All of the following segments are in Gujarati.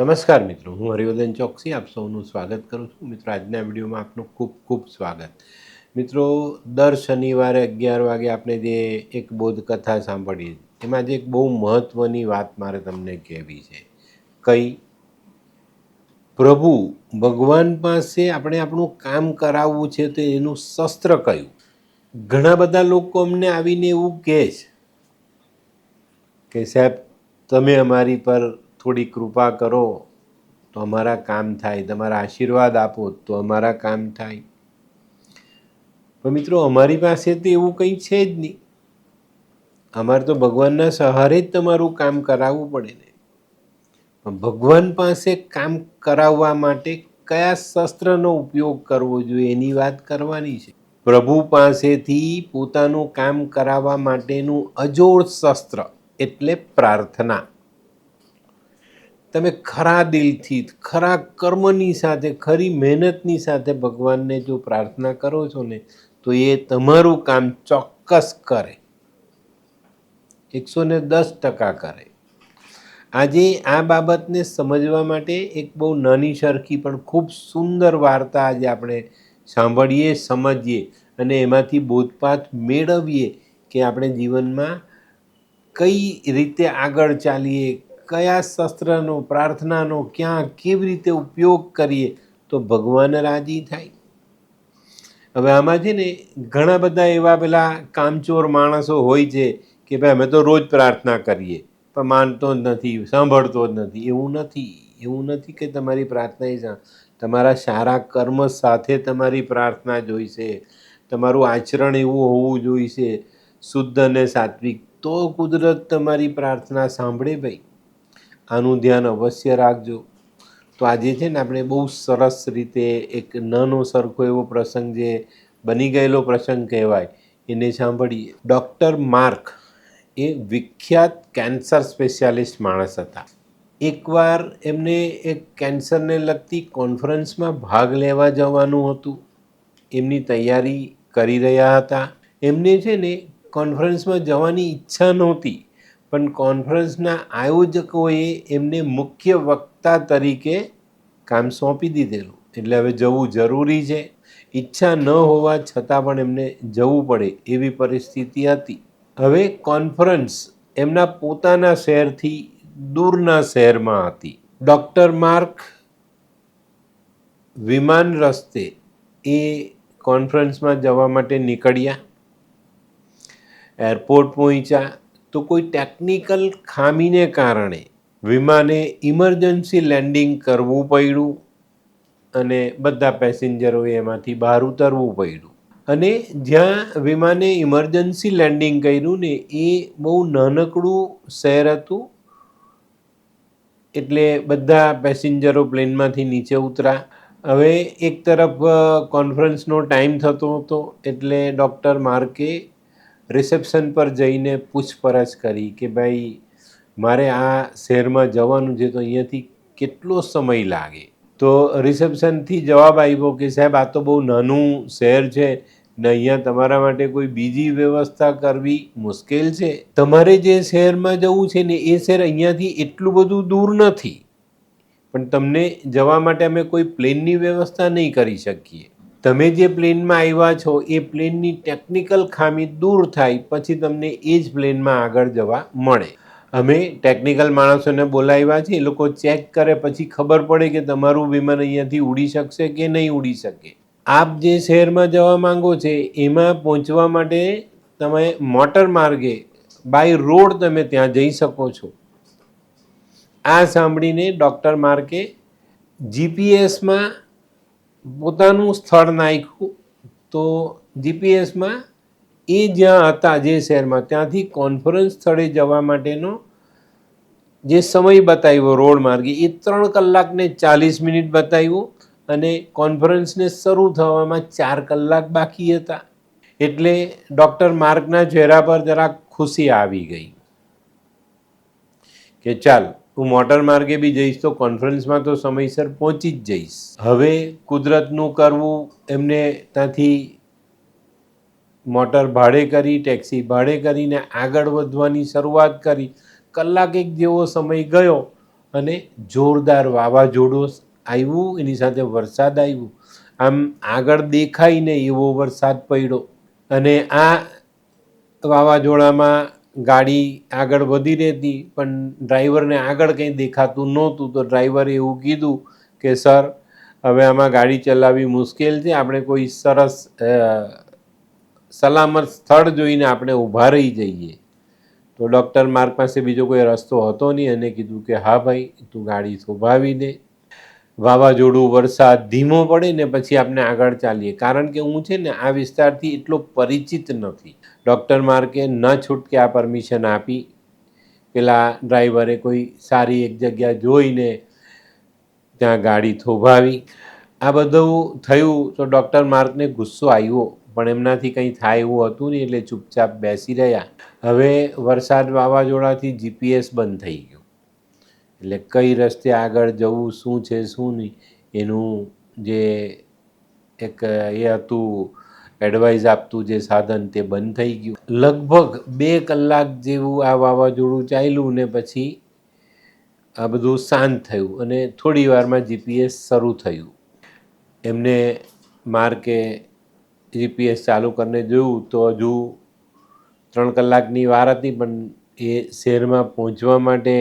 નમસ્કાર મિત્રો, હું હરિવર્ધન ચોકસી, આપ સૌનું સ્વાગત કરું છું. મિત્રો, આજના વિડીયોમાં આપનું ખૂબ ખૂબ સ્વાગત. મિત્રો, દર શનિવારે અગિયાર વાગે આપણે જે એક બોધકથા સાંભળીએ એમાં જે એક બહુ મહત્ત્વની વાત મારે તમને કહેવી છે. કઈ? પ્રભુ, ભગવાન પાસે આપણે આપણું કામ કરાવવું છે તો એનું શસ્ત્ર કયું? ઘણા બધા લોકો અમને આવીને એવું કહે છે કે સાહેબ, તમે અમારી પર થોડી કૃપા કરો તો અમારા કામ થાય, તમારા આશીર્વાદ આપો તો અમારા કામ થાય. પણ મિત્રો, અમારી પાસે તો એવું કંઈ છે જ નહીં. અમારે તો ભગવાનના સહારે જ તમારું કામ કરાવવું પડે ને. પણ ભગવાન પાસે કામ કરાવવા માટે કયા શસ્ત્રનો ઉપયોગ કરવો જોઈએ એની વાત કરવાની છે. પ્રભુ પાસેથી પોતાનું કામ કરાવવા માટેનું અજોડ શસ્ત્ર એટલે પ્રાર્થના. તમે ખરા દિલથી, ખરા કર્મની સાથે, ખરી મહેનતની સાથે ભગવાનને જો પ્રાર્થના કરો છો ને, તો એ તમારું કામ ચોક્કસ કરે. એકસો ને દસ ટકા કરે. આજે આ બાબતને સમજવા માટે એક બહુ નાની સરખી પણ ખૂબ સુંદર વાર્તા આજે આપણે સાંભળીએ, સમજીએ અને એમાંથી બોધપાઠ મેળવીએ કે આપણે જીવનમાં કઈ રીતે આગળ ચાલીએ કયા શસ્ત્રનો, પ્રાર્થનાનો, ક્યાં કેવી રીતે ઉપયોગ કરીએ, તો ભગવાન રાજી થાય. હવે આમાં છે ને, ઘણા બધા એવા પેલા કામચોર માણસો હોય છે કે ભાઈ અમે તો રોજ પ્રાર્થના કરીએ, પણ માનતો જ નથી, સાંભળતો જ નથી. એવું નથી એવું નથી કે તમારી પ્રાર્થના તમારા સારા કર્મ સાથે તમારી પ્રાર્થના જોઈશે તમારું આચરણ એવું હોવું જોઈશે શુદ્ધ અને સાત્વિક. તો કુદરત તમારી પ્રાર્થના સાંભળે ભાઈ. આનું ધ્યાન અવશ્ય રાખજો. તો આજે છે ને આપણે બહુ સરસ રીતે એક નાનો સરખો એવો પ્રસંગ જે બની ગયેલો પ્રસંગ કહેવાય, એને સાંભળીએ. ડૉક્ટર માર્ક એ વિખ્યાત કેન્સર સ્પેશિયાલિસ્ટ માણસ હતા. એકવાર એમને એક કેન્સરને લગતી કોન્ફરન્સમાં ભાગ લેવા જવાનું હતું. એમની તૈયારી કરી રહ્યા હતા. એમને છે ને કોન્ફરન્સમાં જવાની ઈચ્છા નહોતી. પણ કોન્ફરન્સના આયોજકોએ એમને મુખ્ય વક્તા તરીકે કામ સોંપી દીધેલું. એટલે હવે જવું જરૂરી છે. ઈચ્છા ન હોવા છતાં પણ એમને જવું પડે એવી પરિસ્થિતિ હતી. હવે કોન્ફરન્સ એમના પોતાના શહેરથી દૂરના શહેરમાં હતી. ડૉક્ટર માર્ક વિમાન રસ્તે એ કોન્ફરન્સમાં જવા માટે નીકળ્યા. એરપોર્ટ પહોંચ્યા. તો કોઈ ટેકનિકલ ખામીને કારણે વિમાને ઇમરજન્સી લેન્ડિંગ કરવું પડ્યું અને બધા પેસેન્જરોએ એમાંથી બહાર ઉતરવું પડ્યું. અને જ્યાં વિમાને ઇમરજન્સી લેન્ડિંગ કર્યું ને એ બહુ નાનકડું શહેર હતું, એટલે બધા પેસેન્જરો પ્લેનમાંથી નીચે ઉતરા. હવે એક તરફ કોન્ફરન્સનો ટાઈમ થતો હતો, એટલે ડૉક્ટર માર્કે રિસેપ્શન પર જઈને પૂછપરછ કરી કે ભાઈ, મારે આ શહેરમાં જવાનું છે તો અહીંયાથી કેટલો સમય લાગે? તો રિસેપ્શનથી જવાબ આવ્યો કે સાહેબ, આ તો બહુ નાનું શહેર છે ને અહીંયા તમારા માટે કોઈ બીજી વ્યવસ્થા કરવી મુશ્કેલ છે. તમારે જે શહેરમાં જવું છે ને એ શહેર અહીંયાથી એટલું બધું દૂર નથી. પણ તમને જવા માટે અમે કોઈ પ્લેનની વ્યવસ્થા નહીં કરી શકીએ. તમે જે પ્લેનમાં આવ્યા છો, એ પ્લેનની ટેકનિકલ ખામી દૂર થાય, પછી તમને એ જ પ્લેનમાં આગળ જવા મળે. અમે ટેકનિકલ માણસોને બોલાવ્યા છે, એ લોકો ચેક કરે, પછી ખબર પડે કે તમારું વિમાન અહીંયાથી ઉડી શકશે કે નહીં ઉડી શકે. આપ જે શહેરમાં જવા માંગો છે, એમાં પહોંચવા માટે તમે મોટર માર્ગે, બાય રોડ તમે ત્યાં જઈ શકો છો. આ સાંભળીને ડૉક્ટર માર્કે જીપીએસમાં પોતાનું સ્થળ નાખ્યું, તો જીપીએસમાં એ જ્યાં હતા જે શહેરમાં, ત્યાંથી કોન્ફરન્સ સ્થળે જવા માટેનો જે સમય બતાવ્યો, રોડ માર્ગે, એ ત્રણ કલાકને ચાલીસ મિનિટ બતાવ્યો અને કોન્ફરન્સને શરૂ થવામાં ચાર કલાક બાકી હતા. એટલે ડૉક્ટર માર્કના ચહેરા પર જરાક ખુશી આવી ગઈ કે ચાલ હું મોટર માર્ગે બી જઈશ તો કોન્ફરન્સમાં તો સમયસર પહોંચી જ જઈશ. હવે કુદરતનું કરવું, એમને ત્યાંથી મોટર ભાડે કરી ટેક્સી ભાડે કરીને આગળ વધવાની શરૂઆત કરી. કલાક એક જેવો સમય ગયો અને જોરદાર વાવાઝોડું આવ્યું, એની સાથે વરસાદ આવ્યું. આમ આગળ દેખાય ને એવો વરસાદ પડ્યો. અને આ વાવાઝોડામાં ગાડી આગળ વધી રહેતી, પણ ડ્રાઈવરને આગળ કંઈ દેખાતું નહોતું, તો ડ્રાઈવરે એવું કીધું કે, સર, હવે આમાં ગાડી ચલાવવી મુશ્કેલ છે. આપણે કોઈ સરસ સલામત સ્થળ જોઈને આપણે ઊભા રહી જઈએ. તો ડૉક્ટર માર્ગ પાસે બીજો કોઈ રસ્તો હતો નહીં. અને કીધું કે, હા ભાઈ, તું ગાડી થોભાવી દે. વાવાઝોડું, વરસાદ, ધીમો પડે ને પછી આપણે આગળ ચાલીએ. કારણ કે હું છે ને આ વિસ્તારથી એટલો પરિચિત નથી. ડૉક્ટર માર્કે ન છૂટકે આ પરમિશન આપી. પેલા ડ્રાઈવરે કોઈ સારી એક જગ્યા જોઈને ત્યાં ગાડી થોભાવી. આ બધું થયું તો ડૉક્ટર માર્કને ગુસ્સો આવ્યો. પણ એમનાથી કંઈ થાય એવું હતું નહીં એટલે ચૂપચાપ બેસી રહ્યા. હવે વરસાદ વાવાઝોડાથી જીપીએસ બંધ થઈ એટલે કઈ રસ્તે આગળ જવું, શું છે, શું નહીં, એનું જે એક એ હતું એડવાઇસ આપતું જે સાધન તે બંધ થઈ ગયું. લગભગ બે કલાક જેવું આ વાવાઝોડું ચાલ્યું ને પછી આ બધું શાંત થયું અને થોડી વારમાં જીપીએસ શરૂ થયું. એમને માર્કે જીપીએસ ચાલુ કરીને જોયું તો હજુ ત્રણ કલાકની વાર હતી પણ એ શહેરમાં પહોંચવા માટે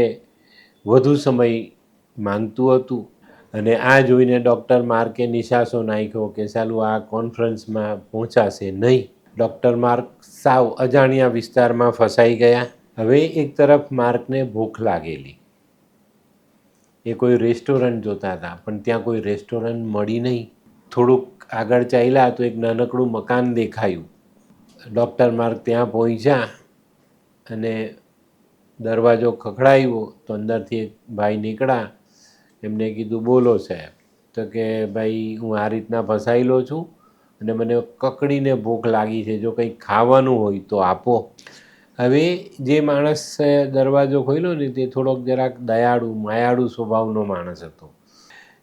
વધુ સમય માંગતું હતું. અને આ જોઈને ડૉક્ટર માર્કે નિશાસો નાખ્યો કે સાલું આ કોન્ફરન્સમાં પહોંચાશે નહીં. ડૉક્ટર માર્ક સાવ અજાણ્યા વિસ્તારમાં ફસાઈ ગયા. હવે એક તરફ માર્કને ભૂખ લાગેલી. એ કોઈ રેસ્ટોરન્ટ જોતા હતા, પણ ત્યાં કોઈ રેસ્ટોરન્ટ મળી નહીં. થોડુંક આગળ ચાલ્યા તો એક નાનકડું મકાન દેખાયું. ડૉક્ટર માર્ક ત્યાં પહોંચ્યા અને દરવાજો ખખડાવ્યો તો અંદરથી એક ભાઈ નીકળ્યા. એમને કીધું, બોલો સાહેબ. તો કે, ભાઈ, હું આ રીતના ફસાયેલો છું અને મને કકડીને ભૂખ લાગી છે. જો કંઈક ખાવાનું હોય તો આપો. હવે જે માણસ દરવાજો ખોલ્યો ને તે થોડોક જરાક દયાળુ, માયાળુ સ્વભાવનો માણસ હતો.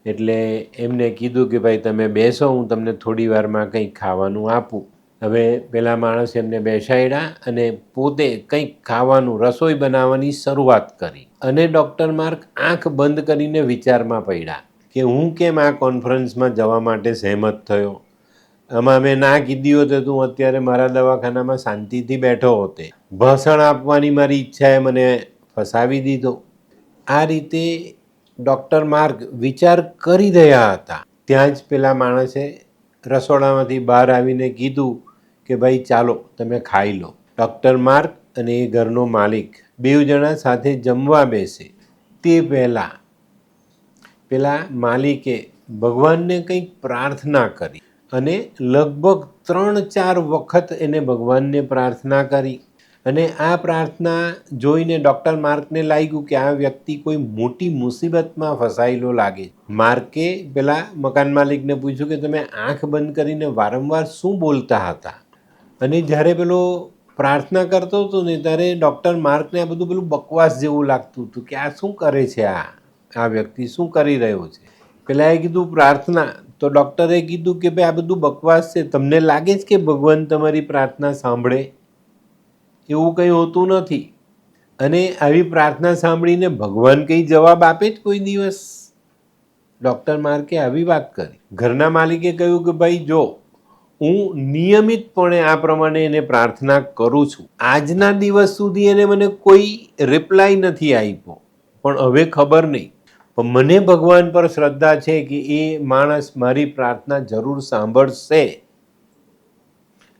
એટલે એમને કીધું કે, ભાઈ, તમે બેસો, હું તમને થોડી વારમાં કંઈક ખાવાનું આપું. હવે પેલા માણસ એમને બેસાડ્યા અને પોતે કંઈક ખાવાનું, રસોઈ બનાવવાની શરૂઆત કરી. અને ડૉક્ટર માર્ક આંખ બંધ કરીને વિચારમાં પડ્યા કે હું કેમ આ કોન્ફરન્સમાં જવા માટે સહેમત થયો? આમાં મેં ના કીધી હોત તો અત્યારે મારા દવાખાનામાં શાંતિથી બેઠો હોતે. ભાષણ આપવાની મારી ઈચ્છાએ મને ફસાવી દીધો. આ રીતે ડૉક્ટર માર્ગ વિચાર કરી રહ્યા હતા. ત્યાં જ પેલા માણસે રસોડામાંથી બહાર આવીને કીધું કે ભાઈ ચાલો, તમે ખાઈ લો. ડૉક્ટર માર્ક અને એ ઘરનો માલિક બે જણા સાથે જમવા બેસે. તે પહેલાં, પેલા માલિકે ભગવાનને કંઈક પ્રાર્થના કરી અને લગભગ ત્રણ ચાર વખત એને ભગવાનને પ્રાર્થના કરી અને આ પ્રાર્થના જોઈને ડૉક્ટર માર્કને લાગ્યું કે આ વ્યક્તિ કોઈ મોટી મુસીબતમાં ફસાયેલો લાગે. માર્કે પેલા મકાન માલિકને પૂછ્યું કે તમે આંખ બંધ કરીને વારંવાર શું બોલતા હતા? અને જ્યારે પેલો પ્રાર્થના કરતો હતો ને, ત્યારે ડૉક્ટર માર્કને આ બધું પેલું બકવાસ જેવું લાગતું હતું કે આ શું કરે છે આ? આ વ્યક્તિ શું કરી રહ્યો છે? પેલાએ કીધું પ્રાર્થના. તો ડૉક્ટરે કીધું કે ભાઈ આ બધું બકવાસ છે. તમને લાગે છે કે ભગવાન તમારી પ્રાર્થના સાંભળે? એવું કંઈ હોતું નથી. અને આવી પ્રાર્થના સાંભળીને ભગવાન કંઈ જવાબ આપે જ કોઈ દિવસ? ડૉક્ટર માર્કે આવી વાત કરી. ઘરના માલિકે કહ્યું કે ભાઈ જો હું નિયમિતપણે આ પ્રમાણે એને પ્રાર્થના કરું છું. આજના દિવસ સુધી એને મને કોઈ રિપ્લાય નથી આપ્યો. પણ હવે ખબર નહીં. પણ મને ભગવાન પર શ્રદ્ધા છે કે એ માણસ મારી પ્રાર્થના જરૂર સાંભળશે.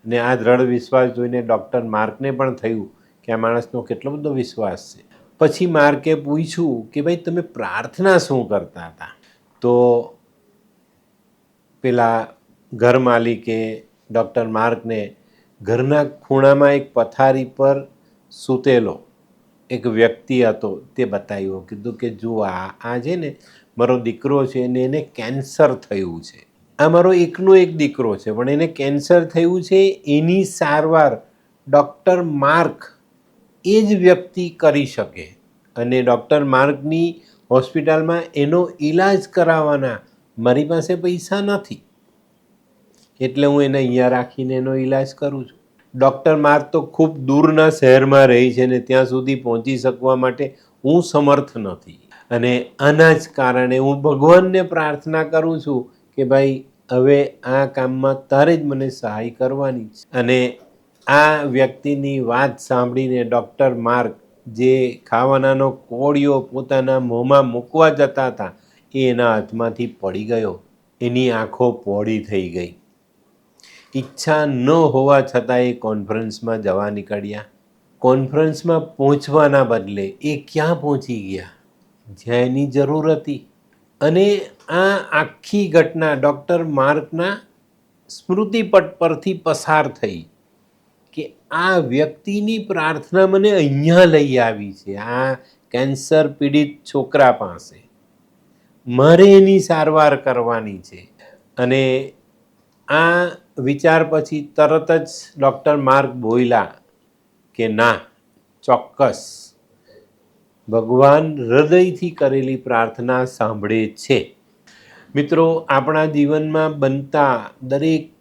ને આ દ્રઢ વિશ્વાસ જોઈને ડૉક્ટર માર્કને પણ થયું કે આ માણસનો કેટલો બધો વિશ્વાસ છે. પછી માર્કે પૂછ્યું કે ભાઈ, તમે પ્રાર્થના શું કરતા હતા? તો પેલા ઘર માલિકે ડૉક્ટર માર્કને ઘરના ખૂણામાં એક પથારી પર સૂતેલો એક વ્યક્તિ હતો તે બતાવ્યો કીધું કે જુઓ, આ આ છે ને મારો દીકરો છે ને એને કેન્સર થયું છે. આ મારો એકનો એક દીકરો છે, પણ એને કેન્સર થયું છે, એની સારવાર ડૉક્ટર માર્ક એ જ વ્યક્તિ કરી શકે. અને ડૉક્ટર માર્કની હોસ્પિટલમાં એનો ઈલાજ કરાવવાના મારી પાસે પૈસા નથી. એટલે હું એને અહીંયા રાખીને એનો ઈલાજ કરું છું. ડૉક્ટર માર તો ખૂબ દૂરના શહેરમાં રહી છે ને ત્યાં સુધી પહોંચી શકવા માટે હું સમર્થ નથી. અને આના જ કારણે હું ભગવાનને પ્રાર્થના કરું છું કે ભાઈ, હવે આ કામમાં તારે જ મને સહાય કરવાની છે. અને આ વ્યક્તિની વાત સાંભળીને ડૉક્ટર માર્ક જે ખાવાનાનો કોળિયો પોતાના મોંમાં મૂકવા જતા હતા, એ એના હાથમાંથી પડી ગયો. એની આંખો પોળી થઈ ગઈ. ઈચ્છા ન હોવા છતાં એ કોન્ફરન્સમાં જવા નીકળ્યા. કોન્ફરન્સમાં પહોંચવાના બદલે એ ક્યાં પહોંચી ગયા? જ્યાં એની જરૂર હતી. અને આ આખી ઘટના ડૉક્ટર માર્કના સ્મૃતિપટ પરથી પસાર થઈ કે આ વ્યક્તિની પ્રાર્થના મને અહીંયા લઈ આવી છે, આ કેન્સર પીડિત છોકરા પાસે. મારે એની સારવાર કરવાની છે. અને આ વિચાર પછી તરત જ ડૉક્ટર માર્ક બોયલા કે ના, ચોક્કસ. ભગવાન હૃદયથી કરેલી પ્રાર્થના સાંભળે છે. મિત્રો, આપણા જીવનમાં બનતા દરેક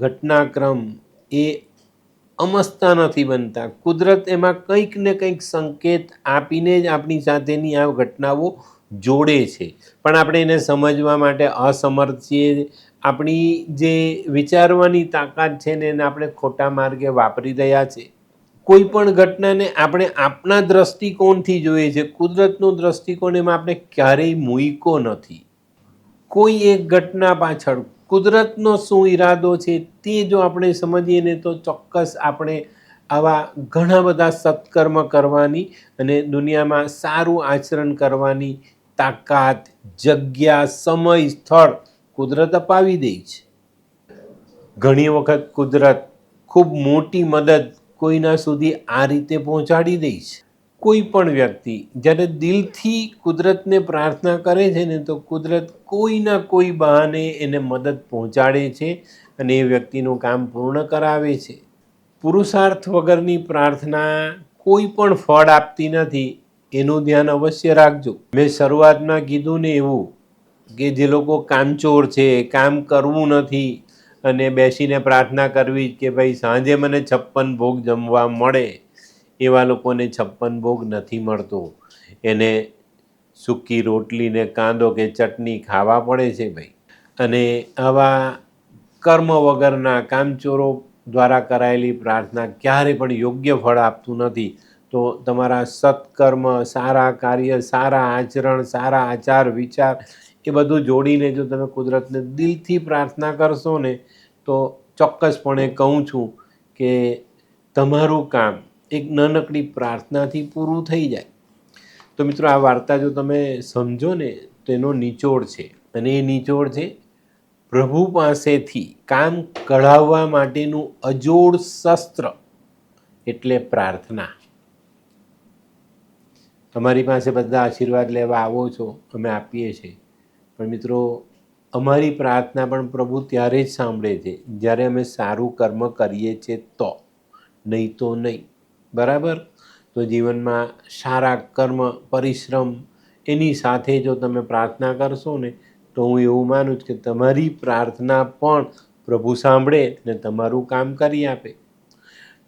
ઘટનાક્રમ એ અમસ્તા નથી બનતા. કુદરત એમાં કંઈક ને કંઈક સંકેત આપીને જ આપણી સાથેની આ ઘટનાઓ જોડે છે. પણ આપણે એને સમજવા માટે અસમર્થ છીએ આપણી જે વિચારવાની તાકાત છે ને એને આપણે ખોટા માર્ગે વાપરી રહ્યા છે, કોઈ પણ ઘટનાને આપણે આપણા દ્રષ્ટિકોણથી જોઈએ છે, કુદરતનો દ્રષ્ટિકોણ એમાં આપણે ક્યારેય મૂકો નથી. કોઈ એક ઘટના પાછળ કુદરતનો શું ઈરાદો છે તે જો આપણે સમજીએ ને તો ચોક્કસ આપણે આવા ઘણા બધા સત્કર્મ કરવાની અને દુનિયામાં સારું આચરણ કરવાની તાકાત, જગ્યા, સમય, સ્થળ કુદરત અપાવી દે છે. ઘણી વખત કુદરત ખૂબ મોટી મદદ કોઈના સુધી આ રીતે પહોંચાડી દે છે. કોઈ પણ વ્યક્તિ જ્યારે દિલથી કુદરતને પ્રાર્થના કરે છે ને તો કુદરત કોઈના કોઈ બહાને એને મદદ પહોંચાડે છે અને એ વ્યક્તિનું કામ પૂર્ણ કરાવે છે. પુરુષાર્થ વગરની પ્રાર્થના કોઈ પણ ફળ આપતી નથી. એનું ધ્યાન અવશ્ય રાખજો. મેં શરૂઆતમાં કીધું ને એવું કે જે લોકો કામચોર છે, કામ કરવું નથી અને બેસીને પ્રાર્થના કરવી કે ભાઈ સાંજે મને છપ્પન ભોગ જમવા મળે, એવા લોકોને છપ્પન ભોગ નથી મળતો. એને સૂકી રોટલીને કાંદો કે ચટણી ખાવા પડે છે ભાઈ. અને આવા કર્મ વગરના કામચોરો દ્વારા કરાયેલી પ્રાર્થના ક્યારે પણ યોગ્ય ફળ આપતું નથી. તો તમારા સત્કર્મ, સારા કાર્ય, સારા આચરણ, સારા આચાર, વિચાર એ બધું જોડીને જો તમે કુદરતને દિલથી પ્રાર્થના કરશો ને, તો ચોક્કસપણે કહું છું કે તમારું કામ એક નાનકડી પ્રાર્થનાથી પૂરું થઈ જાય. તો મિત્રો, આ વાર્તા જો તમે સમજો ને, તો એનો નિચોડ છે. અને એ નિચોડ છે, પ્રભુ પાસેથી કામ કઢાવવા માટેનું અજોડ શસ્ત્ર એટલે પ્રાર્થના. અમારી પાસે બધા આશીર્વાદ લેવા આવો છો, અમે આપીએ છીએ. પણ મિત્રો, અમારી પ્રાર્થના પણ પ્રભુ ત્યારે જ સાંભળે છે. જ્યારે અમે સારું કર્મ કરીએ છીએ તો, નહીં તો નહીં. બરાબર? તો જીવનમાં સારા કર્મ, પરિશ્રમ એની સાથે જો તમે પ્રાર્થના કરશો ને, તો હું એવું માનું છું કે તમારી પ્રાર્થના પણ પ્રભુ સાંભળે ને તમારું કામ કરી આપે.